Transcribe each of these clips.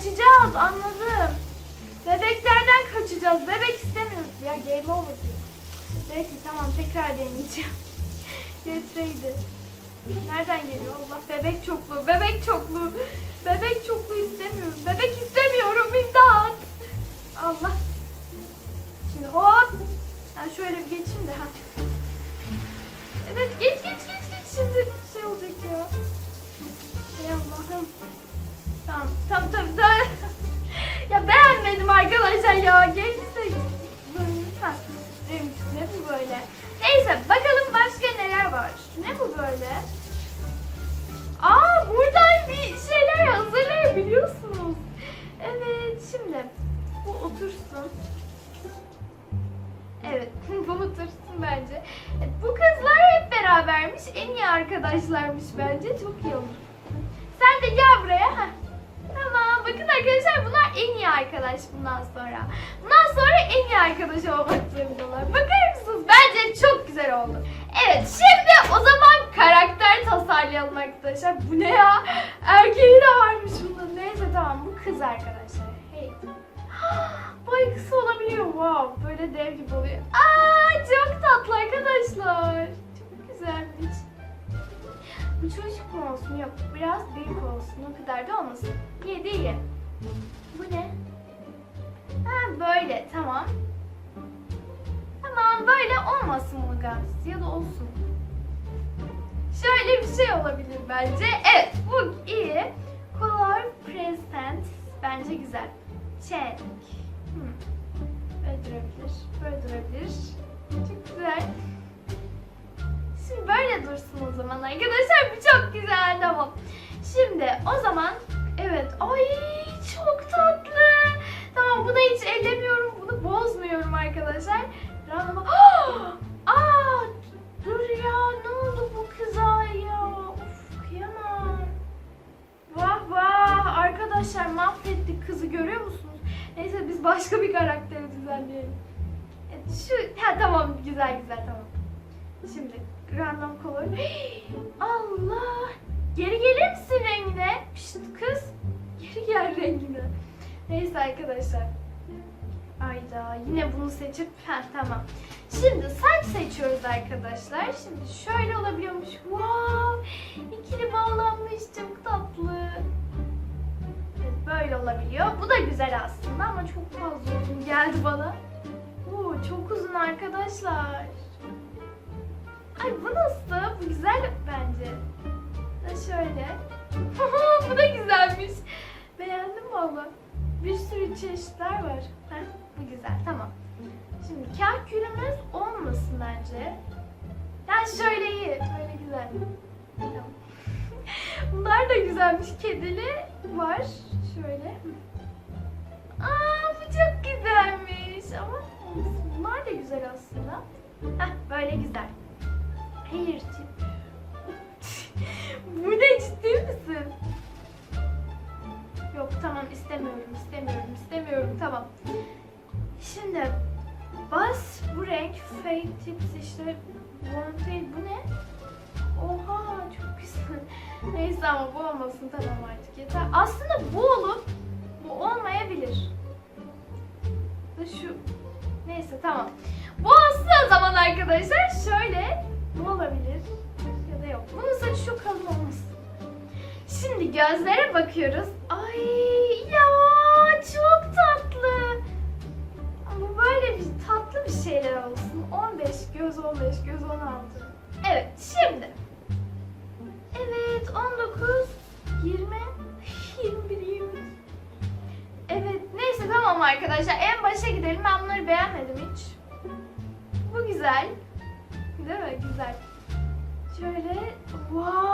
kaçacağız anladım. Bebeklerden kaçacağız. Bebek istemiyoruz. Ya game over diyor. Peki tamam tekrar deneyeceğim. Get ready. Nereden geliyor? Allah bebek çoklu. Bebek çoklu. Bebek çoklu istemiyorum. Bebek istemiyorum. İmdat. Allah. Şimdi hop. Ben şöyle bir geçeyim de ha. Evet geç. Arkadaşlar ya. Geçsek. Lütfen. Ne bu böyle? Neyse bakalım başka neler var. Ne bu böyle? Aa buradan bir şeyler hazırlayabiliyorsunuz. Evet şimdi bu otursun. Evet bu otursun bence. Bu kızlar hep berabermiş. En iyi arkadaşlarmış bence. Çok iyi olur. Sen de gel buraya. Tamam bakın arkadaşlar iyi arkadaş bundan sonra. Bundan sonra en iyi arkadaş olmak zorundalar. Bakar mısınız? Bence çok güzel oldu. Evet şimdi o zaman karakter tasarlayalım arkadaşlar. Bu ne ya? Erkeği de varmış bunun. Neyse tamam bu kız arkadaşlar. Hey. Boy kısa olabiliyor. Wow. Böyle dev gibi oluyor. Aa çok tatlı arkadaşlar. Çok güzelmiş. Bu çocuk mu olsun? Yok. Biraz büyük olsun. O kadar da olmasın. İyi değil. Bu ne? Ha böyle. Tamam. Tamam böyle olmasın bu gaz. Ya da olsun. Şöyle bir şey olabilir bence. Evet bu iyi. Color present. Bence güzel. Check. Hmm. Böyle durabilir. Böyle durabilir. Çok güzel. Şimdi böyle dursun o zaman arkadaşlar. Bu çok güzel tamam. Şimdi o zaman evet. Ay çok tatlı. Tamam bunu hiç ellemiyorum. Bunu bozmuyorum arkadaşlar. Random. Aa dur ya ne oldu bu kıza ya? Of kıyamam. Vah vah arkadaşlar mahvettik kızı görüyor musunuz? Neyse biz başka bir karakteri düzenleyelim. Evet, şu ha tamam güzel güzel tamam. Şimdi random color. Allah! Geri gelir misin rengine? Pişt kız. Geri gel rengine. Neyse arkadaşlar. Ayda yine bunu seçip ha tamam. Şimdi saç seçiyoruz arkadaşlar. Şimdi şöyle olabiliyormuş. Wow! İkili bağlanmış çok tatlı. Evet, böyle olabiliyor. Bu da güzel aslında ama çok fazla uzun geldi bana. Oo, çok uzun arkadaşlar. Ay bu nasıl? Bu güzel bence. Da şöyle. bu da güzelmiş. Beğendim valla. Bir sürü çeşitler var. Heh, bu güzel tamam. Şimdi kahkülümüz olmasın bence. Yani şöyle iyi. Böyle güzel. Tamam. Bunlar da güzelmiş. Kedili var. Şöyle. Aa bu çok güzelmiş. Ama bunlar da güzel aslında. Heh, böyle güzel. Hayır tip. İstemiyorum istemiyorum istemiyorum tamam. Şimdi bas bu renk fade tips işte wanted bu ne? Oha çok güzel. Neyse ama bu olmasın tamam artık yeter. Aslında bu olup bu olmayabilir. Şu neyse tamam. Bu o zaman arkadaşlar şöyle bu olabilir ya da yok. Bunun saçı çok kalın olmasın. Şimdi gözlere bakıyoruz. Ay çok tatlı. Ama böyle bir tatlı bir şeyler olsun. 15 göz 15 göz 16. Evet şimdi. Evet 19 20 21 20. Evet neyse tamam arkadaşlar en başa gidelim. Ben bunları beğenmedim hiç. Bu güzel. Değil mi? Güzel. Şöyle vay.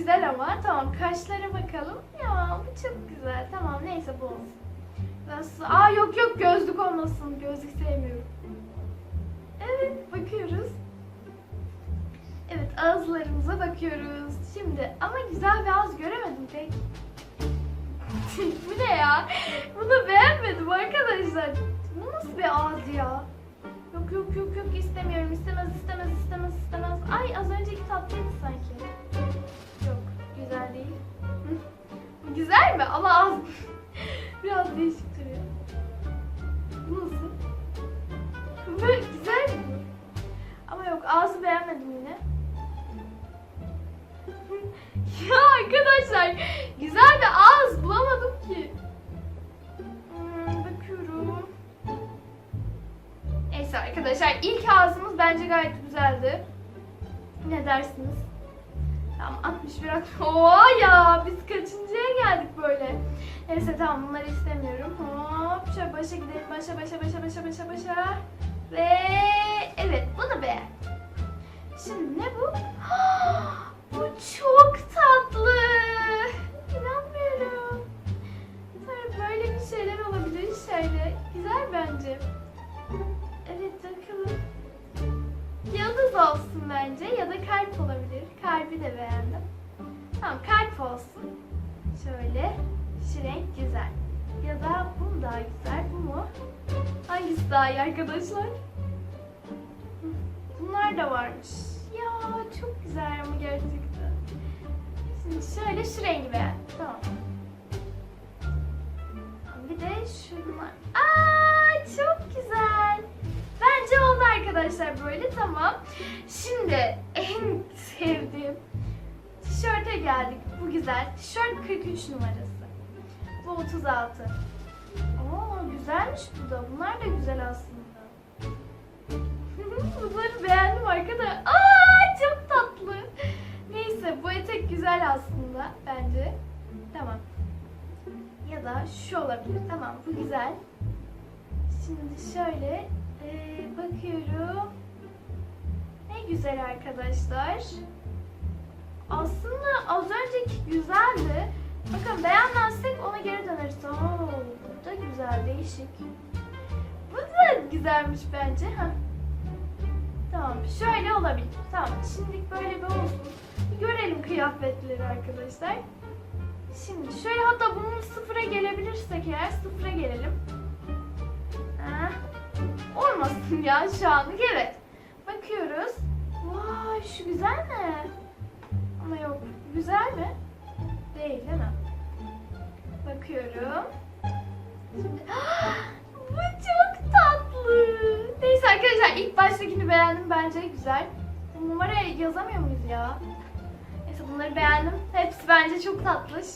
Güzel ama tamam kaşlara bakalım. Ya bu çok güzel. Tamam neyse bu olsun. Nasıl? Aa yok yok gözlük olmasın. Gözlük sevmiyorum. Evet bakıyoruz. Evet ağızlarımıza bakıyoruz. Şimdi ama güzel bir ağız göremedim pek. bu ne ya? Bunu beğenmedim arkadaşlar. Bu yok yok yok istemiyorum. İstemez istemez istemez istemez. Ay az önceki tatlıydı sanki. Güzel değil. Güzel mi? Ama az. Biraz değişik duruyor. Bu nasıl? Bu güzel mi? Ama yok ağzı beğenmedim yine. ya arkadaşlar güzel bir ağız bulamadım ki. Hmm, bakıyorum. Neyse arkadaşlar ilk ağzımız bence gayet güzeldi. Ne dersiniz? Tamam 61 60. Oo ya biz kaçıncıya geldik böyle. Neyse tamam bunları istemiyorum. Hop şöyle başa gidelim. Başa başa başa başa başa başa. Ve evet bunu beğen. Şimdi ne bu? Ya da bu mu daha güzel? Bu mu? Hangisi daha iyi arkadaşlar? Bunlar da varmış. Ya çok güzel ama gerçekten. Şimdi şöyle şu rengi beğendim. Tamam. Bir de şunlar. Aa çok güzel. Bence oldu arkadaşlar böyle tamam. Şimdi en sevdiğim tişörte geldik. Bu güzel. Tişört 43 numarası. Bu 36. Oo güzelmiş bu da. Bunlar da güzel aslında. Bunları beğendim arkadaşlar. Aa çok tatlı. Neyse bu etek güzel aslında bence. Tamam. Ya da şu olabilir. Tamam bu güzel. Şimdi şöyle ee, bakıyorum. Ne güzel arkadaşlar. Aslında az önceki güzeldi. Bakın beğenmezsek ona geri döneriz. Oo, bu da güzel, değişik. Bu da güzelmiş bence. Heh. Tamam, şöyle olabilir. Tamam, şimdilik böyle bir olsun. Bir görelim kıyafetleri arkadaşlar. Şimdi şöyle hatta bunun sıfıra gelebilirsek eğer sıfıra gelelim. Heh. Olmasın ya şu anlık evet. Bakıyoruz. Vay şu güzel mi? Ama yok. Güzel mi? Değil değil mi? Bakıyorum. Şimdi... Bu çok tatlı. Neyse arkadaşlar ilk baştakini beğendim bence güzel. Bu numaraya yazamıyor muyuz ya? Neyse bunları beğendim. Hepsi bence çok tatlış.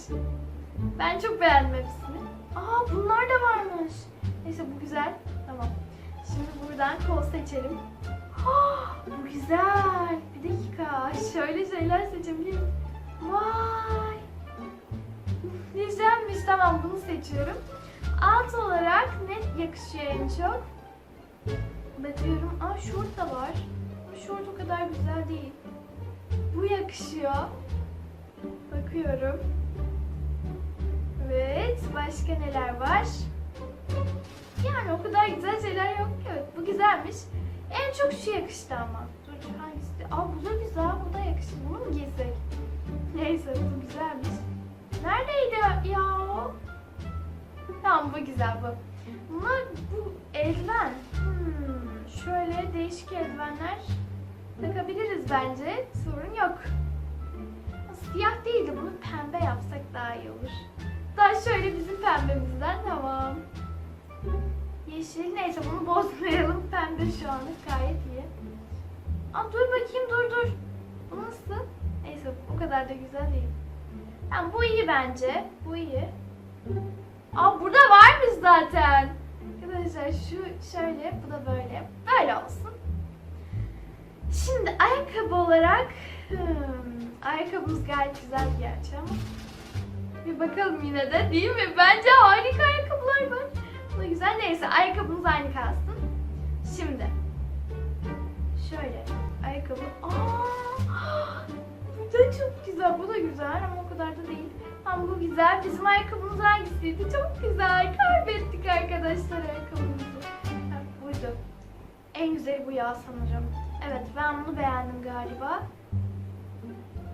Ben çok beğendim hepsini. Aa bunlar da varmış. Neyse bu güzel. Tamam. Şimdi buradan kol seçelim. Ah, bu güzel. Bir dakika. Şöyle şeyler seçebilirim. Vay. Güzelmiş. Tamam bunu seçiyorum. Alt olarak ne yakışıyor en çok? Bakıyorum. Aa şort da var. Bu şort o kadar güzel değil. Bu yakışıyor. Bakıyorum. Evet. Başka neler var? Yani o kadar güzel şeyler yok ki. Evet bu güzelmiş. En çok şu yakıştı ama. Dur hangisi? Aa bu da güzel. Bu da yakıştı. Bunu mu giysek? Neyse bu güzelmiş. Neredeydi ya o? Tamam bu güzel bu. Buna bu eldiven. Hmm, şöyle değişik eldivenler takabiliriz bence. Sorun yok. Siyah değil de bunu pembe yapsak daha iyi olur. Daha şöyle bizim pembemizden tamam. Yeşil neyse bunu bozmayalım. Pembe şu anlık gayet iyi. Aa, dur bakayım dur dur. Bu nasıl? Neyse o kadar da güzel değil. Tamam bu iyi bence. Bu iyi. Aa burada varmış zaten. Arkadaşlar şu şöyle bu da böyle. Böyle olsun. Şimdi ayakkabı olarak hmm, ayakkabımız gayet güzel gerçi ama bir bakalım yine de değil mi? Bence harika ayakkabılar var. Bu da güzel. Neyse ayakkabımız aynı kalsın. Şimdi şöyle ayakkabı. Aa! Da çok güzel. Bu da güzel ama o kadar da değil. Ama bu güzel. Bizim ayakkabımız hangisiydi? Çok güzel. Kaybettik arkadaşlar ayakkabımızı. Ha, buydu. En güzeli bu ya sanırım. Evet ben bunu beğendim galiba.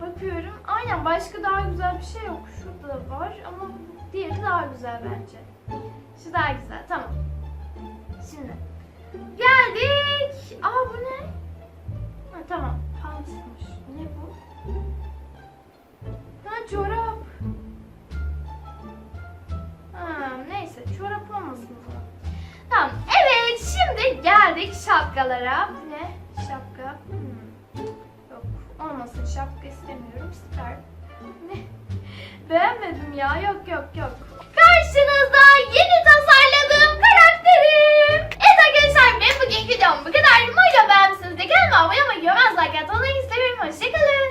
Bakıyorum. Aynen başka daha güzel bir şey yok. Şurada var ama diğeri daha güzel bence. Şu daha güzel. Tamam. Şimdi Geldik. Aa bu ne? Ha, tamam. Pantmış. Ne bu? Çorap. Ha, neyse çorap olmasın o zaman. Tamam. Evet şimdi geldik şapkalara. Ne? Şapka. Hmm. Yok olmasın şapka istemiyorum. Scarf. Ne? Beğenmedim ya. Yok yok yok. Karşınızda yeni tasarladığım karakterim. Evet arkadaşlar benim bugünkü videom bu kadar. Umarım beğenmişsinizdir. Kanalıma abone olmayı, görmez like atmayı, seviyorum. Hoşçakalın.